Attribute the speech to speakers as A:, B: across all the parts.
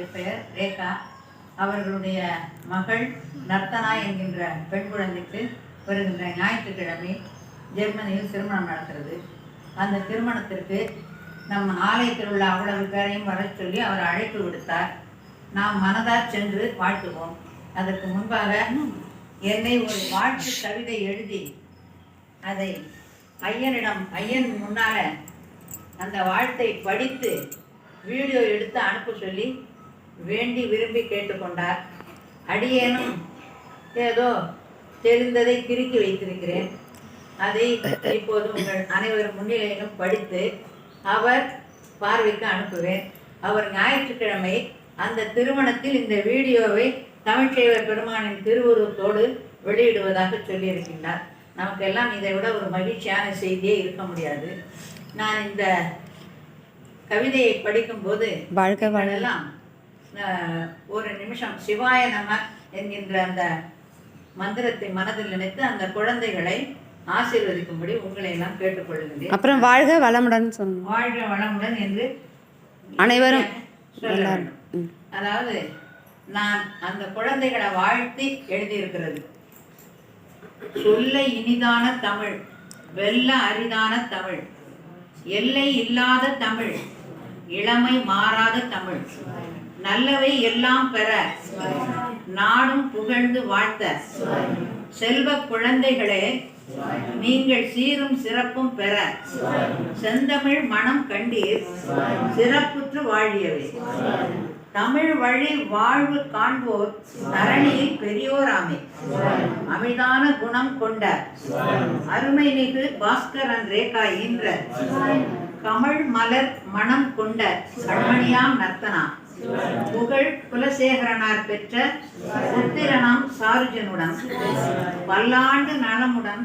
A: அவருடைய பெயர் ரேகா. அவர்களுடைய மகள் நர்த்தனா என்கின்ற பெண் குழந்தைக்கு வருகின்ற ஞாயிற்றுக்கிழமை ஜெர்மனியில் திருமணம் நடக்கிறது. அந்த திருமணத்திற்கு நம் ஆலயத்தில் உள்ள அவ்வளவு பேரையும் வரச் சொல்லி அவர் அழைப்பு விடுத்தார். நாம் மனதார் சென்று வாழ்த்துவோம். அதற்கு முன்பாக என்னை ஒரு வாழ்த்து கவிதை எழுதி அதை ஐயனிடம் ஐயன் முன்னால அந்த வாழ்த்தை படித்து வீடியோ எடுத்து அனுப்ப சொல்லி வேண்டி விரும்பி கேட்டுக்கொண்டார். அடியேனும் ஏதோ தெரிந்ததை திருக்கி வைத்திருக்கிறேன். அதை இப்போது உங்கள் அனைவரும் முன்னிலையிலும் படித்து அவர் பார்வைக்கு அனுப்புவேன். அவர் ஞாயிற்றுக்கிழமை அந்த திருமணத்தில் இந்த வீடியோவை தமிழ்ச்செய்வர் பெருமானின் திருவுருவத்தோடு வெளியிடுவதாக சொல்லியிருக்கின்றார். நமக்கெல்லாம் இதை விட ஒரு மகிழ்ச்சியான செய்தியே இருக்க முடியாது. நான் இந்த கவிதையை படிக்கும்போது
B: வாழ்க வாழ்க
A: எல்லாம் ஒரு நிமிஷம் சிவாய நம என்கின்ற அந்த மந்திரத்தை மனதில் நினைத்து அந்த குழந்தைகளை ஆசீர்வதிக்கும்படி உங்களை எல்லாம் கேட்டுக்கொள்கிறேன்.
B: அப்புறம் வாழ்க வளமுடன் சொல்லணும்
A: வாழ்க வளமுடன் என்று
B: அனைவரும்.
A: அதாவது நான் அந்த குழந்தைகளை வாழ்த்தி எழுதியிருக்கிறது. சொல்ல இனிதான தமிழ் வெல்ல அரிதான தமிழ் எல்லை இல்லாத தமிழ் இளமை மாறாத தமிழ். நல்லவை எல்லாம் பெற. நாடும் புகழ்ந்து வாழ்த்த. செல்வ குழந்தைகளே நீங்கள் சீரும் சிறப்பும் பெற. செந்தமிழ் மனம் கண்டீர் சிறப்புற்று வாழியவை. தமிழ் வழி வாழ்வு காண்போர் தரணியில் பெரியோராமே. அமிதான குணம் கொண்ட. அருமைமிகு பாஸ்கரன் ரேகா என்ற கமல் மலர் மனம் கொண்ட. கண்மணியாம் நர்த்தனா. புகழ் குலசேகரனார் பெற்ற புத்திரனாம் சாருஜனுடன் பல்லாண்டு நலமுடன்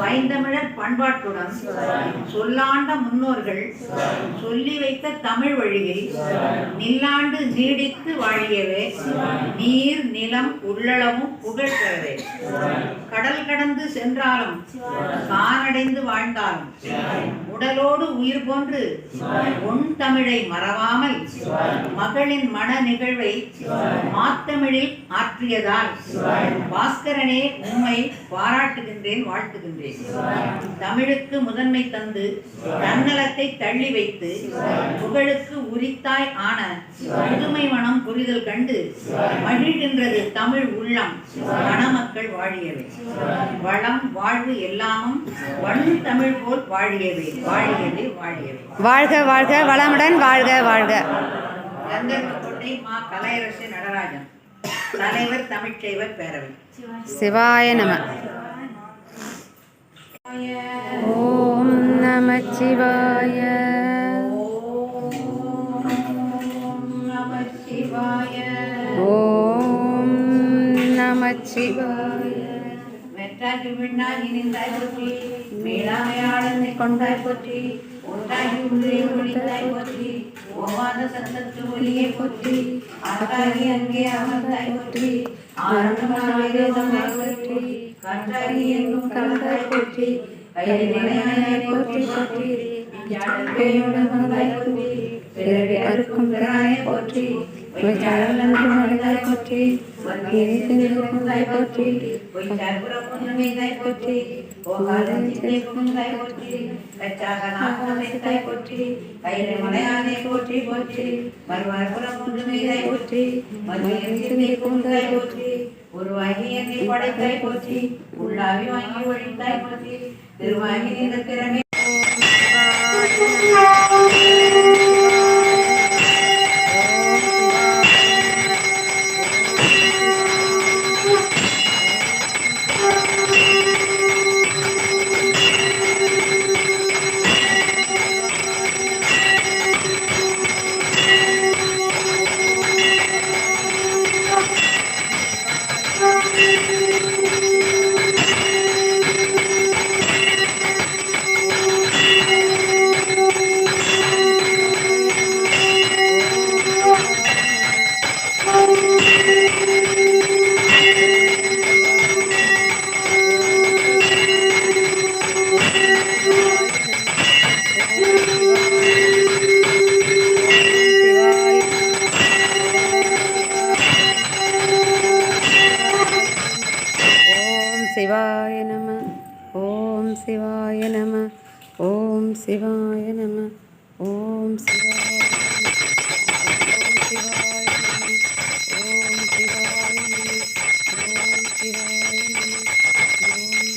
A: வைந்தமிழர் பண்பாட்டுடன் சொல்லாண்ட முன்னோர்கள் சொல்லி வைத்த தமிழ் வழியில் நில்லாண்டு நீடித்து வாழியவே நீர் நிலம் உள்ளளவும் புகழ் பெறவே. கடல் கடந்து சென்றாலும் கானடைந்து வாழ்ந்தாலும் உடலோடு உயிர் போன்று உன் தமிழை மறவாமல் மகளின் மன நிகழ்வை மாத்தமிழில் ஆற்றியதால் பாஸ்கரனே உண்மை பாராட்டுகின்றேன் வாழ்த்துகின்றேன். தமிழுக்கு முதன்மை தந்து தன்னலத்தை தள்ளி வைத்து புகழுக்கு உரித்தாய் ஆன புதுமை மனம் புரிதல் கண்டு மகிழ்கின்றது தமிழ் உள்ளம் மணமக்கள் வாழியவை. வளம் வாழ்வு எல்லாமும் வன் தமிழ் போல் வாழியவை வாழியவை வாழியவை.
B: வாழ்க வாழ்க வளமுடன் வாழ்க வாழ்க.
A: கந்தர்வக்கோட்டை மா கலையரசு நடராஜன். தலைவர் தமிழ்ச்செய்வர் பேரவை.
B: சிவாய நம. ஓம் நமச்சிவாய
A: ஓம் நமசிவாய
B: ஓம் நமச்சிவாய
A: மெட்டாகி விண்ணாகி நின்றாய் போற்றி மேலாமையாளனை கொண்டாய் போற்றி ஒன்றாகி உள்ளே ஒளிந்தாய் போற்றி ஓவாத சத்தத்து ஒலியை போற்றி ஆகாகி அங்கே அமர்ந்தாய் போற்றி ஆரம்பமான வேதமாய் போற்றி எங்கும் கலந்தாய் போற்றி போற்றி போற்றி வந்தாய் போற்றி அறுக்கும் போற்றி वैचारानंद गायकोटी गिरीशेंद्रकुंड गायकोटी वैचारपुरकुंड में गायकोटी ओहारंचेकुंड गायकोटी कच्चाकनाकुंड गायकोटी कैरमलयाने कोटी कोटी मरवारपुरकुंड में गायकोटी मधुरिंचेकुंड गायकोटी उर्वाहियने पड़े गायकोटी उल्लावी वांगी वड़ी गायकोटी तिरुवाहिनी नगरमे
B: சிவாய நம. ஓம் சிவாய நம. ஓம் சிவாய ஓம் சிவாய நம. ஓம் சிவாய நம. ஓம் சிவாய நம. ஓம்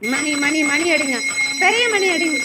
B: மணி மணி மணி அடிங்க. பெரிய மணி அடிங்க.